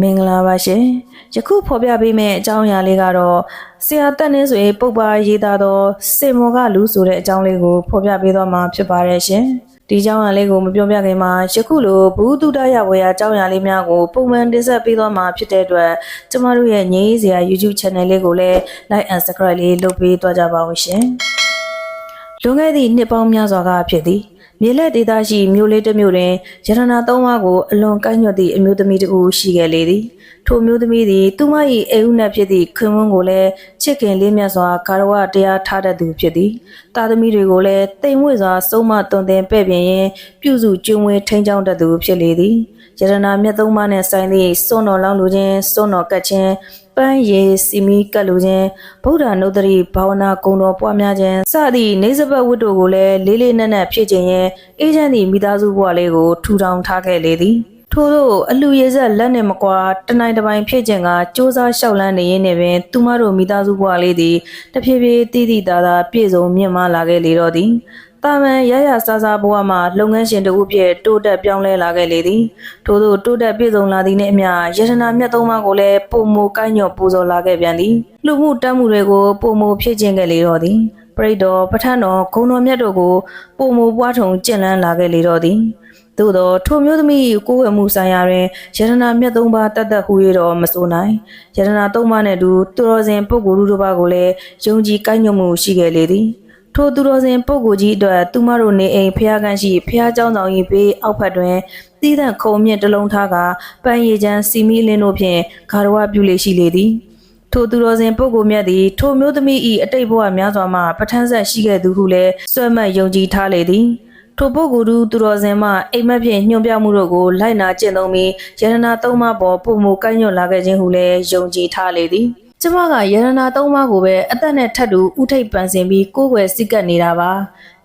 မင်္ဂလာပါရှင်ယခုဖော်ပြပေးမယ့်အကြောင်းအရာလေးကတော့ဆရာတက်နှင်းဆိုပုပ္ပါရေးသားသောစေမောကလူဆိုတဲ့အကြောင်းလေးကိုဖော်ပြပေးသွားမှာဖြစ်ပါတယ်ရှင်ဒီအကြောင်းအရာလေးကိုမပြောပြခင်မှာယခုလိုဘူးတုဒရဝေယအကြောင်းအရာလေးများကိုပုံမှန်တင်ဆက်ပေးသွားမှာဖြစ်တဲ့အတွက်ကျမတို့ရဲ့ငြိမ်းစရာ YouTube channel လေးကိုလည်း like and subscribe လေးလုပ်ပေးသွားကြပါဦးရှင်လွန်ခဲ့သည့်နှစ်ပေါင်းများစွာကဖြစ်သည် မြေလက်ဒေသရှိမြို့လေးတစ်မြို့တွင်ရတနာသုံးပါးကိုအလွန်ကိုက်ညွတ်သည့်အမျိုးသမီးတစ်ဦးရှိခဲ့လေသည် ထိုမျိုးသမီးသည်သူမ၏အိမ်ဦးနှင့်ဖြစ်သည့်ခွင်ဝန်းကိုလည်းချစ်ခင်လေးမြတ်စွာကာရဝတရားထားတတ်သူဖြစ်သည်တာသမီတွေကိုလည်းတိမ်မွေ့စွာစုံမတွင်တင်ပဲ့ပြင်ရင်ပြုစုကျွမ်းဝဲထိန်းချောင်းတတ်သူဖြစ်လေသည်ရတနာမြတ်သုံးပါးနှင့်ဆိုင်သည့်စွန့်တော်လောင်းလူချင်းစွန့်တော်ကတ်ချင်းပန်းရည်စီမီကတ်လူချင်းဗုဒ္ဓနုဒ္ဓရီဘာဝနာဂုဏ်တော်ပွားများခြင်းစသည့်နေစပတ်ဝတ္တုကိုလည်းလေးလေးနက်နက်ဖြစ်ခြင်းရဲ့အေဂျင့်သည့်မိသားစုဘဝလေးကိုထူထောင်ထားခဲ့လေသည် ထို့သောအလူရည်ဆက်လက်နှင့်မကွာတနိုင်တစ်ပိုင်းဖြစ်ခြင်းကစ조사လျှောက်လန်းနေရင်းနဲ့ပင်သူမတို့မိသားစုဘဝလေးသည်တဖြည်းဖြည်းတည်တည်တာတာပြည့်စုံမြင့်မားလာခဲ့လေတော့သည်တာမန်ရရဆာဆာဘဝမှာလုပ်ငန်းရှင်တဦးဖြစ်တိုးတက်ပြောင်းလဲလာခဲ့လေသည်ထို့သောတိုးတက်ပြည့်စုံလာသည်နှင့်အမျှယတနာမြတ်သုံးပါးကိုလည်းပုံမကိုင်းညော့ပူဇော်လာခဲ့ပြန်သည်လူမှုတမ်းမှုတွေကိုပုံမဖြစ်ခြင်းခဲ့လေတော့သည်ပရိတ်တော်ပဋ္ဌာန်းတော်ဂုံတော်မြတ်တို့ကိုပုံမပွားထုံကျင့်လန်းလာခဲ့လေတော့သည် သို့သောထိုမျိုးသမီးကိုယ်ဝယ်မှုဆိုင်ရာတွင်ယတနာမြတ်သုံးပါးတတ်တတ်ဟူ၍တော့မဆိုနိုင်ယတနာသုံးပါးနှင့်အတူသူတော်စင်ပုဂ္ဂိုလ်တို့ပါကိုလည်းယုံကြည်ကိုင်းညွတ်မှုရှိခဲ့လေသည် ထိုသူတော်စင်ပုဂ္ဂိုလ်ကြီးအတွက်သူမတို့နေအိမ်ဖျားကန်းရှိဖျားเจ้าဆောင်ကြီးဘေးအောက်ဖက်တွင်တည်တဲ့ခုံမြင့်တစ်လုံးထားကပန်းရည်ချမ်းစီမီလင်းတို့ဖြင့်ဂါရဝပြုလေရှိလေသည်ထိုသူတော်စင်ပုဂ္ဂိုလ်မြတ်သည်ထိုမျိုးသမီး၏အတိတ်ဘဝများစွာမှပဋ္ဌာန်းဆက်ရှိခဲ့သူဟုလည်းစွဲမှတ်ယုံကြည်ထားလေသည် ထိုပုဂ္ဂိုလ်သူသူတော်စင်မှအိမ်မက်ဖြင့်ညွှန်ပြမှုတို့ကိုလိုက်နာကျင့်သုံးပြီးယရနာသုံးပါးပေါ်ပုံမူကိုင်းညွတ်လာခဲ့ခြင်းဟုလည်းယုံကြည်ထားလေသည်ကျမကယရနာသုံးပါးကိုပဲအသက်နဲ့ထပ်တူဥထိပ်ပန်ဆင်ပြီးကိုယ်ွယ်စိတ်ကပ်နေတာပါ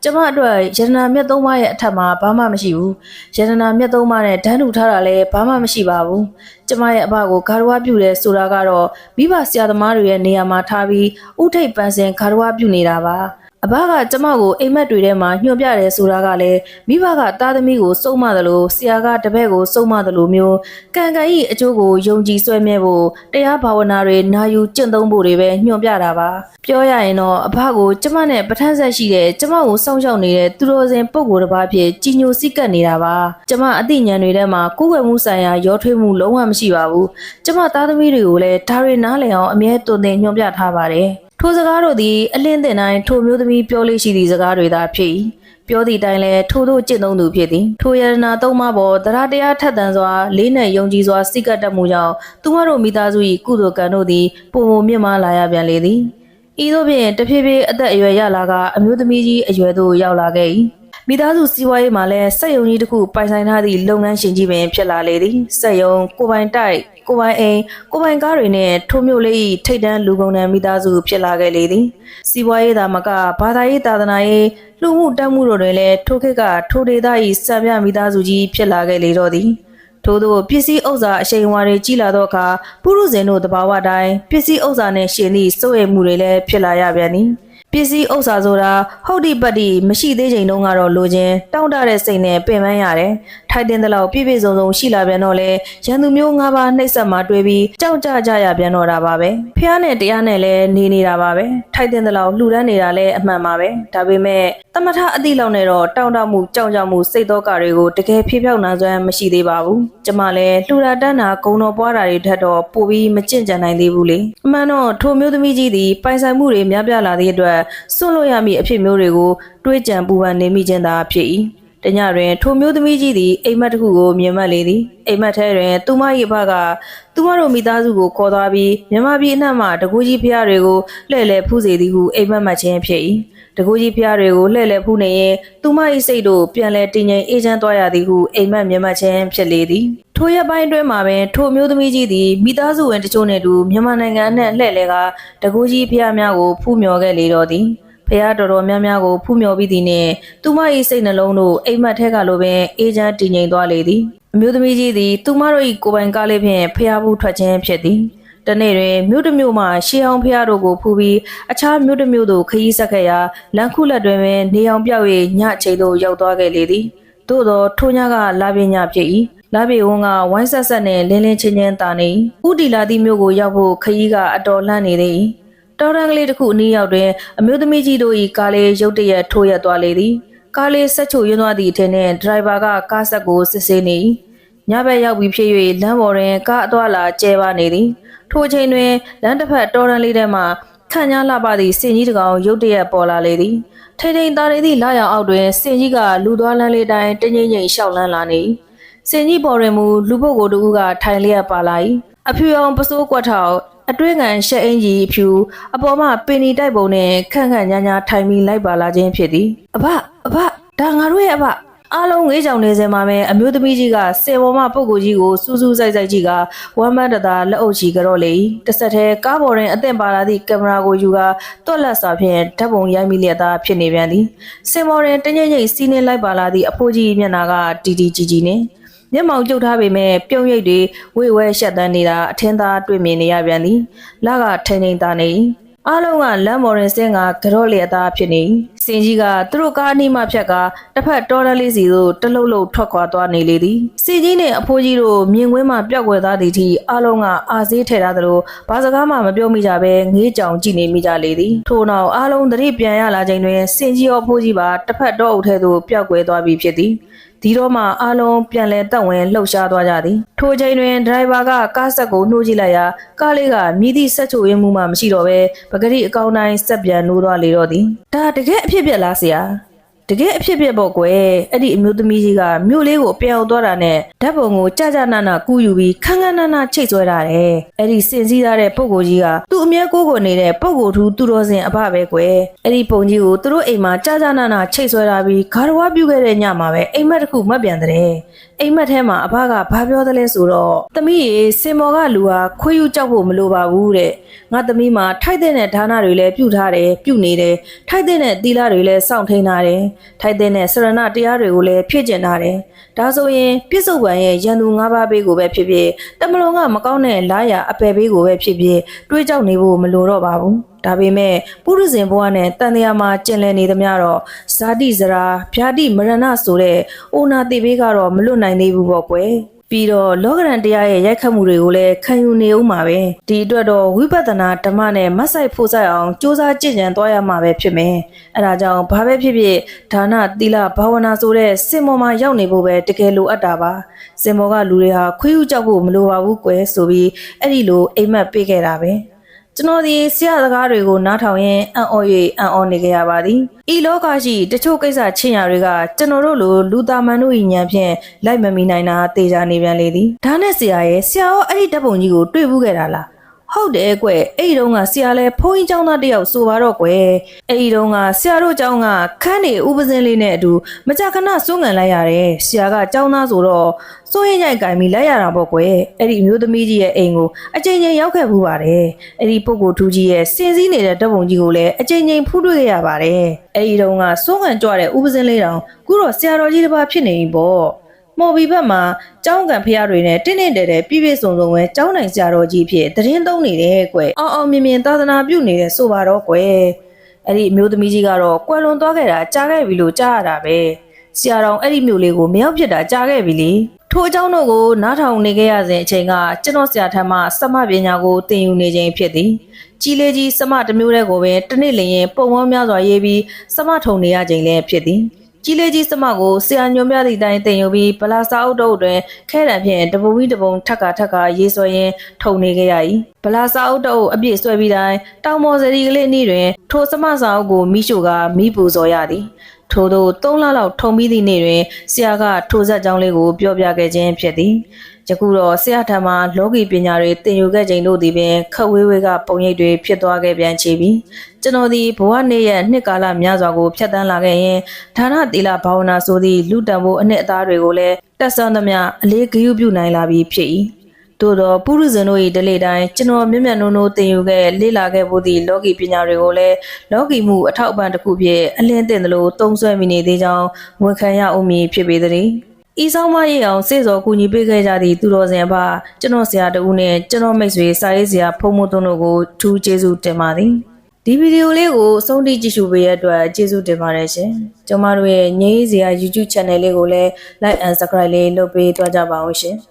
ကျမအတွက်ယရနာမြတ်သုံးပါးရဲ့အထက်မှာဘာမှမရှိဘူးယရနာမြတ်သုံးပါးနဲ့ဓာတ်ထူထားတာလည်းဘာမှမရှိပါဘူးကျမရဲ့အဘကိုဂါရဝပြုတယ်ဆိုတာကတော့မိဘဆရာသမားတွေရဲ့နေရာမှာထားပြီးဥထိပ်ပန်ဆင်ဂါရဝပြုနေတာပါ အဘကကျမကိုအိမ်မက်တွေထဲမှာညှို့ပြတယ်ဆိုတာကလည်းမိဘကသားသမီးကိုစုံမတယ်လို့ဆရာကတပည့်ကိုစုံမတယ်လို့မျိုးကံကံဤအကျိုးကိုယုံကြည်ဆွဲမြဲဖို့တရားဘာဝနာတွေနာယူကျင့်သုံးဖို့တွေပဲညွှန်ပြတာပါပြောရရင်တော့အဘကိုကျမနဲ့ပဋ္ဌာန်းဆက်ရှိတဲ့ကျမကိုစောင့်ရှောက်နေတဲ့သူတော်စင်ပုံကိုယ်တစ်ပါးဖြစ်ကြီးညိုစိတ်ကပ်နေတာပါကျမအသိဉာဏ်တွေထဲမှာကိုယ်ွယ်မှုဆိုင်ရာရောထွေးမှုလုံးဝမရှိပါဘူးကျမသားသမီးတွေကိုလည်းဒါတွေနားလည်အောင်အမြဲတုံသင်ညွှန်ပြထားပါတယ် ထိုစကားတို့သည်အလင်းတင်တိုင်းထိုမျိုးသမီးပြောလေးရှိသည့်စကားတွေသာဖြစ်၏ပြောသည့်တိုင်လည်းထိုတို့ကျင့်သုံးသူဖြစ်သည်ထိုယရနာသုံးပါးပေါ်တရားတရားထက်သန်စွာလေးနဲ့ယုံကြည်စွာစိတ်ကပ်တတ်မှုကြောင့်သူမတို့မိသားစု၏ကုသိုလ်ကံတို့သည်ပုံပုံမြင့်မားလာရပြန်လေသည်ဤသို့ဖြင့်တဖြည်းဖြည်းအသက်အရွယ်ရလာကအမျိုးသမီးကြီးအရွယ်သို့ရောက်လာခဲ့၏ မိသားစုစီးပွားရေးမှာလည်းစက်ယုံကြီးတစ်ခုပိုင်ဆိုင်ထားသည့်လုပ်ငန်းရှင်ကြီးပင်ဖြစ်လာလေသည်စက်ယုံကိုပိုင်တိုက်ကိုပိုင်အိမ်ကိုပိုင်ကားတွေနဲ့ထိုမျိုးလေး၏ထိတ်တန်းလူကုန်တန်းမိသားစုဖြစ်လာခဲ့လေသည်စီးပွားရေးသာမကဘာသာရေးသာသနာရေးလူမှုတက်မှုတို့တွင်လည်းထိုခေတ်ကထိုဒေသ၏စံပြမိသားစုကြီးဖြစ်လာခဲ့လေတော့သည်ထို့သောပစ္စည်းဥစ္စာအရှိန်အဝါတွေကြီးလာသောအခါပုရုဇဉ်တို့တဘာဝတိုင်းပစ္စည်းဥစ္စာနှင့်ရှင်သည့်စိုးရိမ်မှုတွေလည်းဖြစ်လာရပြန်သည် ပစ္စည်းဥစ္စာဆိုတာဟုတ်ဒီပတ်ဒီမရှိသေးချိန်တုန်းကတော့လိုချင်တောင့်တတဲ့စိတ်နဲ့ပင်ပန်းရတယ်ထိုက်တင်တဲ့လောက်ပြည့်ပြည့်စုံစုံရှိလာပြန်တော့လေရန်သူမျိုး၅ပါးနှိပ်စက်မှတွေးပြီးကြောက်ကြကြရပြန်တော့တာပါပဲဖះနဲ့တရားနဲ့လည်းနေနေတာပါပဲထိုက်တင်တဲ့လောက်လှူဒန်းနေတာလည်းအမှန်ပါပဲဒါပေမဲ့တမထအတိလောက်နဲ့တော့တောင့်တမှုကြောက်ကြမှုစိတ်သောကတွေကိုတကယ်ဖြေးဖြောက်နာစွမ်းမရှိသေးပါဘူးကျမလည်းလှူတာတန်းတာဂုံတော်ပွားတာတွေထက်တော့ပိုပြီးမကြင့်ကြံနိုင်သေးဘူးလေအမှန်တော့ထိုမျိုးသမီးကြီးသည်ပိုင်ဆိုင်မှုတွေများပြားလာသည့်အတွက်စွန့်လို့ရမည့်အဖြစ်မျိုးတွေကိုတွေးကြံပူပန်နေမိခြင်းသာဖြစ်၏တညတွင်ထိုမျိုးသမီးကြီးသည်အိမ်မက်တစ်ခုကိုမြင်မှတ်လေသည်အိမ်မက်ထဲတွင်သူမ၏အဖကသူမတို့မိသားစုကိုခေါ်သွားပြီးမြမပြည်အနှံ့မှတကူကြီးဖျားတွေကိုလှည့်လည်ဖူးစေသည်ဟုအိမ်မက်မှတ်ခြင်းဖြစ်၏ တကူကြီးဖျားတွေကိုလှည့်လည်ဖူးနေရင်သူမ၏စိတ်တို့ပြန်လည်တည်ငြိမ်အေးချမ်းသွားရသည်ဟုအိမ်မက်မြင်မှတ်ခြင်းဖြစ်လေသည်ထိုရက်ပိုင်းအတွင်းမှာပင်ထိုမျိုးသမီးကြီးသည်မိသားစုဝင်တချို့နှင့်အတူမြန်မာနိုင်ငံနှင့်လှည့်လည်ကတကူကြီးဖျားများကိုဖူးမြော်ခဲ့လေတော့သည်ဖះတော်တော်များများကိုဖူးမြော်ပြီးသည်နှင့်သူမ၏စိတ်နှလုံးတို့အိမ်မက်ထဲကလိုပင်အေးချမ်းတည်ငြိမ်သွားလေသည်အမျိုးသမီးကြီးသည်သူမတို့၏ကိုယ်ပိုင်ကားလေးဖြင့်ဖះဘူးထွက်ခြင်းဖြစ်သည် တနေ့တွင်မြို့တစ်မြို့မှရှေးအောင်ဖះတို့ကိုဖူးပြီးအခြားမြို့တစ်မြို့သို့ခရီးဆက်ခဲ့ရာလမ်းခုလက်တွင်ပင်နေအောင်ပြောက်၍ညအချိန်သို့ရောက်သွားခဲ့လေသည်သို့သောထိုညကလာပင်ညဖြစ်၏လာပြေဝန်းကဝိုင်းဆက်ဆက်နဲ့လင်းလင်းချင်းချင်းတာနေဥတီလာသည့်မြို့ကိုရောက်ဖို့ခရီးကအတော်လှမ်းနေသည်တော်ရန်ကလေးတစ်ခုအနီးရောက်တွင်အမျိုးသမီးကြီးတို့၏ကားလေးရုတ်တရက်ထိုးရက်သွားလေသည်ကားလေးဆက်ချိုယွန်းသွားသည့်အထင်နှင့်ဒရိုင်ဘာကကားဆက်ကိုစစ်ဆေးနေညဘက်ရောက်ပြီးဖြစ်၍လမ်းပေါ်တွင်ကားအသွားလာကျဲပါနေသည် ထိုအချိန်တွင်လမ်းတစ်ဖက်တော်ရန်လေးထဲမှခန့်ညားလှပသည့်စင်ကြီးတစ်ကောင်ရုတ်တရက်ပေါ်လာလေသည်ထိန်ထိန်တာနေသည့်လာရောက်အောက်တွင်စင်ကြီးကလူသွားလမ်းလေးတိုင်းတင်းငိမ့်ငိမ့်ရှောက်လန်းလာနေစင်ကြီးပေါ်တွင်မူလူပုဂ္ဂိုလ်တစ်ဦးကထိုင်လျက်ပါလာ၏အဖြူအောင်ပစိုးကွက်ထောက်အတွင်းကန်ရှက်အင်ကြီးဖြူအပေါ်မှပင်နီတိုက်ပုံနဲ့ခန့်ခန့်ညာညာထိုင်ပြီးလိုက်ပါလာခြင်းဖြစ်သည်အဘအဘဒါငါတို့ရဲ့အဘ အားလုံးငေးကြောင်နေစင်မှာပဲအမျိုးသမီးကြီးကစေပေါ်မှပုဂ္ဂိုလ်ကြီးကိုစူးစူးဆိုင်ဆိုင်ကြီးကဝမ်းမန်းတသာလက်အုပ်ချီကြတော့လေတစ်ဆက်တည်းကားပေါ်တွင်အသင့်ပါလာသည့်ကင်မရာကိုယူကာတွက်လက်စွာဖြင့်ဓာတ်ပုံရိုက်မိလျက်သားဖြစ်နေပြန်သည်စင်ပေါ်တွင်တညိမ့်ညိမ့်စီးနှင်းလိုက်ပါလာသည့်အဖိုးကြီးမျက်နှာကတီတီကြီးကြီးနှင့်မျက်မှောင်ကျုပ်ထားပေမဲ့ပြုံးရိပ်တွေဝေဝဲရှက်တန်းနေတာအထင်းသားတွေ့မြင်နေရပြန်သည်လကထိန်ထိန်သားနေ အားလုံးကလမ်းမော်ရင်စင်းကကြော့လျက်သားဖြစ်နေစင်ကြီးကသူတို့ကားအနီးမှဖြတ်ကတစ်ဖက်တော်ရလေးစီသို့တလုံးလုံးထွက်ခွာသွားနေလေသည်စီကြီးနဲ့အဖိုးကြီးတို့မြင်ကွင်းမှပျောက်ကွယ်သွားသည့်အထိအားလုံးကအာစေးထဲထားသလိုဘာစကားမှမပြောမိကြဘဲငေးကြောင်ကြည့်နေမိကြလေသည်ထို့နောက်အားလုံးသတိပြန်ရလာချိန်တွင်စင်ကြီးရောအဖိုးကြီးပါတစ်ဖက်တော့အုပ်ထဲသို့ပျောက်ကွယ်သွားပြီဖြစ်သည် ဒီတော့မှအားလုံးပြန်လဲတက်ဝင်လှုပ်ရှားသွားကြသည်ထိုချိန်တွင်ဒရိုင်ဘာကကားဆက်ကိုနှိုးကြည့်လိုက်ရာကားလေးကမြည်သည့်ဆက်ချိုရင်းမှုမှမရှိတော့ဘဲပကတိအကောင်းတိုင်းဆက်ပြန်နှိုးသွားလေတော့သည်ဒါတကယ်အဖြစ်ပြက်လားဆရာ တကယ်အဖြစ်ပြက်ပေါ့ကွယ်အဲ့ဒီအမျိုးသမီးကြီးကမြို့လေးကိုပြန်အောင်သွားတာနဲ့ဓာတ်ပုံကိုကြကြနာနာကူးယူပြီးခန်းခန်းနာနာချိတ်ဆွဲတာတဲ့အဲ့ဒီစင်စည်းထားတဲ့ပုံကိုကြီးကသူ့အမြဲကိုးကိုနေတဲ့ပုံကိုထူးသူတော်စင်အဖပဲကွယ်အဲ့ဒီပုံကြီးကိုသူတို့အိမ်မှာကြကြနာနာချိတ်ဆွဲထားပြီးဂါရဝပြုခဲ့တဲ့ညမှာပဲအိမ်မက်တစ်ခုမှတ်ပြန်တဲ့အိမ်မက်ထဲမှာအဖကဘာပြောသလဲဆိုတော့သမီးရေစင်မော်ကလူဟာခွေးယူကြောက်ဖို့မလိုပါဘူးတဲ့ငါသမီးမှာထိုက်တဲ့နဲ့ဒါနတွေလည်းပြုထားတယ်ပြုနေတယ်ထိုက်တဲ့နဲ့သီလတွေလည်းစောင့်ထိန်ထားတယ်ထိုက်တဲ့နဲ့စရဏတရားတွေကိုလည်းဖြည့်ကျင်ထားတယ်ဒါဆိုရင်ပြစ္ဆုတ်ပံရဲ့ရန်သူ၅ပါးဘေးကိုပဲဖြစ်ဖြစ်တမလုံးကမကောင်းတဲ့လားရအပယ်ဘေးကိုပဲဖြစ်ဖြစ်တွေးကြောက်နေဖို့မလိုတော့ပါဘူးဒါပေမဲ့ပုရိဇဉ်ဘဝနဲ့တန်တရားမှာကျင်လည်နေသမျှတော့ဇာတိဇရာဗျာတိမရဏဆိုတဲ့အိုနာတိဘေးကတော့မလွတ်နိုင်သေးဘူးပေါ့ကွယ် ပြီးတော့လောကရန်တရားရဲ့ရိုက်ခတ်မှုတွေကိုလည်းခံယူနေဦးမှာပဲဒီအတွက်တော့ဝိပဿနာဓမ္မနဲ့မတ်ဆိုင်ဖို့ဆိုင်အောင်စ조사ကြင်ကြံသွားရမှာပဲဖြစ်မယ်အဲဒါကြောင့်ဘာပဲဖြစ်ဖြစ်ဒါနသီလဘာဝနာဆိုတဲ့စင်မော်မှာရောက်နေဖို့ပဲတကယ်လိုအပ်တာပါစင်မော်ကလူတွေဟာခွေးဥကြောက်ဖို့မလိုပါဘူးကွယ်ဆိုပြီးအဲ့ဒီလိုအိမ်မက်ပေးခဲ့တာပဲ ကျွန်တော်ဒီဆရာစကားတွေကိုနားထောင်ရင်အံ့ဩ၍အံ့ဩနေကြရပါသည်ဤလောကရှိတချို့ကိစ္စချင်းရာတွေကကျွန်တော်တို့လိုလူသားမန်တို့၏ဉာဏ်ဖြင့်လိုက်မမီနိုင်တာတေချာနေပြန်လေသည်ဒါနဲ့ဆရာရဲ့ဆရာရောအဲ့ဒီဓာတ်ပုံကြီးကိုတွေ့ဘူးခဲ့တာလား ဟုတ်တယ်ကွအဲ့ဒီတုန်းကဆရာလဲဖုန်းကြီးကျောင်းသားတယောက်ဆိုပါတော့ကွယ်အဲ့ဒီတုန်းကဆရာတို့ကျောင်းကခန်းနေဥပစင်းလေးနဲ့အတူမကြခဏစိုးငံလိုက်ရတယ်ဆရာကကျောင်းသားဆိုတော့စိုးရင်ရိုက်ကင်ပြီးလိုက်ရတာပေါ့ကွယ်အဲ့ဒီအမျိုးသမီးကြီးရဲ့အိမ်ကိုအချိန်ချင်းရောက်ခဲ့ဘူးပါတယ်အဲ့ဒီပုဂ္ဂိုလ်ထူးကြီးရဲ့စင်စည်းနေတဲ့ဓာတ်ပုံကြီးကိုလည်းအချိန်ချင်းဖူးတွေ့ခဲ့ရပါတယ်အဲ့ဒီတုန်းကစိုးငံကြွတဲ့ဥပစင်းလေးတောင်ခုတော့ဆရာတော်ကြီးတစ်ပါးဖြစ်နေပြီပေါ့ မော်ဘီဘက်မှာကျောင်းကန်ဖျားတွေနဲ့တင်းတင်းတဲတဲပြည့်ပြည့်စုံစုံပဲကျောင်းနိုင်ဆရာတော်ကြီးဖြစ်သတင်းသုံးနေတယ်ကွ။အောင်အောင်မြင်မြင်သာသနာပြုနေတယ်ဆိုပါတော့ကွယ်။အဲ့ဒီအမျိုးသမီးကြီးကတော့ကွယ်လွန်သွားခဲ့တာကြားခဲ့ပြီလို့ကြားရတာပဲ။ဆရာတော်အဲ့ဒီမျိုးလေးကိုမရောက်ဖြစ်တာကြားခဲ့ပြီလေ။ထိုအကြောင်းတို့ကိုနားထောင်နေခဲ့ရစဉ်အချိန်ကကျွန်တော်ဆရာထမ်းမှစမပညာကိုသင်ယူနေခြင်းဖြစ်သည်။ကြီးလေးကြီးစမတစ်မျိုးတည်းကိုပဲတစ်နေ့လျင်ပုံဝန်းများစွာရေးပြီးစမထုံနေရခြင်းလည်းဖြစ်သည်။ ကြီးလေးကြီးစမကိုဆရာညွန်ပြသည့်အတိုင်းတင်ယူပြီးဗလာစာအုပ်တုပ်တွင်ခဲတံဖြင့်တပူဝီတပုံထက်ကထက်ကရေးဆွဲရင်းထုံနေခဲ့ရ၏ဗလာစာအုပ်တုပ်အပြည့်ဆွဲပြီးတိုင်းတောင်ပေါ်စရီကလေးအနည်းတွင်ထိုစမစာအုပ်ကိုမိရှို့ကမိပူဇော်ရသည် ထို့သော၃လလောက်ထုံပြီးသည့်နေ့တွင်ဆရာကထိုဆက်ကြောင်းလေးကိုပြောပြခဲ့ခြင်းဖြစ်သည်ယခုတော့ဆရာထံမှလောကီပညာတွေသင်ယူခဲ့ခြင်းတို့သည်ပင်ခက်ဝေးဝေးကပုံရိပ်တွေဖြစ်သွားခဲ့ပြန်ချေပြီကျွန်တော်ဒီဘဝနေ့ရဲ့နှစ်ကာလများစွာကိုဖြတ်တန်းလာခဲ့ရင်ဒါနသီလဘာဝနာဆိုသည့်လူတံဖို့အနှစ်အသားတွေကိုလည်းတက်ဆွမ်းသမျှအလေးဂရုပြုနိုင်လာပြီးဖြစ်၏ ။သို့တော့ပုရုဇဉ်တို့၏ဒလေတိုင်းကျွန်တော်မြတ်မြတ်နိုးနိုးသင်ယူခဲ့လေ့လာခဲ့ဖို့သည့်လောကီပညာတွေကိုလည်းလောကီမှုအထောက်အပံ့တစ်ခုဖြစ်အလင်းတင်သလိုသုံးစွဲမိနေသေးကြောင်းဝန်ခံရဦးမည်ဖြစ်ပေသည်။ဤဆောင်မရေအောင်စေစောကူညီပေးခဲ့ကြသည့်သူတော်စင်အဖကျွန်တော်ဆရာတဦးနှင့်ကျွန်တော်မိတ်ဆွေစာရေးဆရာဖုံမသွန်းတို့ကိုထူးကျေးဇူးတင်ပါသည်။ဒီဗီဒီယိုလေးကိုအဆုံးထိကြည့်ရှုပေးရတဲ့အတွက်ကျေးဇူးတင်ပါတယ်ရှင်။ကျွန်မတို့ရဲ့ငြိမ်းစရာ YouTube Channel လေးကိုလည်း Like and Subscribe လေးလုပ်ပေးကြပါဦးရှင်။